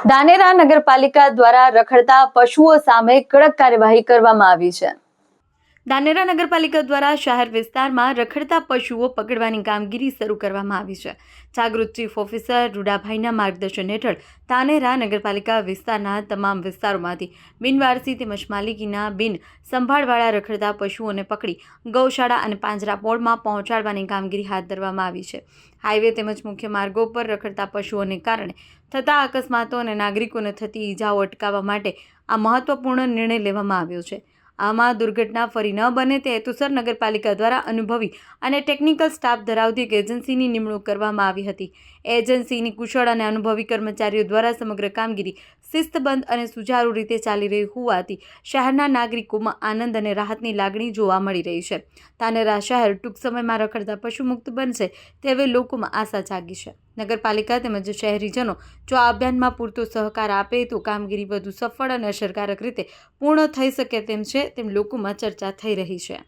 ધાનેરા નગરપાલિકા દ્વારા રખડતા પશુઓ સામે કડક કાર્યવાહી કરવામાં આવી છે. ધાનેરા નગરપાલિકા દ્વારા શહેર વિસ્તારમાં રખડતા પશુઓ પકડવાની કામગીરી શરૂ કરવામાં આવી છે. જાગૃત ચીફ ઓફિસર રૂડાભાઈના માર્ગદર્શન હેઠળ ધાનેરા નગરપાલિકા વિસ્તારના તમામ વિસ્તારોમાંથી બિનવારસી તેમજ માલિકીના બિન સંભાળવાળા રખડતા પશુઓને પકડી ગૌશાળા અને પાંજરાપોળમાં પહોંચાડવાની કામગીરી હાથ ધરવામાં આવી છે. હાઈવે તેમજ મુખ્ય માર્ગો પર રખડતા પશુઓને કારણે થતા અકસ્માતો અને નાગરિકોને થતી ઈજાઓ અટકાવવા માટે આ મહત્વપૂર્ણ નિર્ણય લેવામાં આવ્યો છે. આમાં દુર્ઘટના ફરી ન બને તે હેતુસર નગરપાલિકા દ્વારા અનુભવી અને ટેકનિકલ સ્ટાફ ધરાવતી એક એજન્સીની નિમણૂક કરવામાં આવી હતી. એજન્સીની કુશળ અને અનુભવી કર્મચારીઓ દ્વારા સમગ્ર કામગીરી શિસ્તબંધ અને સુચારુ રીતે ચાલી રહી હોવાથી શહેરના નાગરિકોમાં આનંદ અને રાહતની લાગણી જોવા મળી રહી છે. તાનેરા શહેર ટૂંક સમયમાં રખડતા પશુમુક્ત બનશે તેવી લોકોમાં આશા જાગી છે. નગરપાલિકા તેમજ શહેરીજનો જો આ અભિયાનમાં પૂરતો સહકાર આપે તો કામગીરી વધુ સફળ અને અસરકારક રીતે પૂર્ણ થઈ શકે તેમ છે તેમ લોકોમાં ચર્ચા થઈ રહી છે.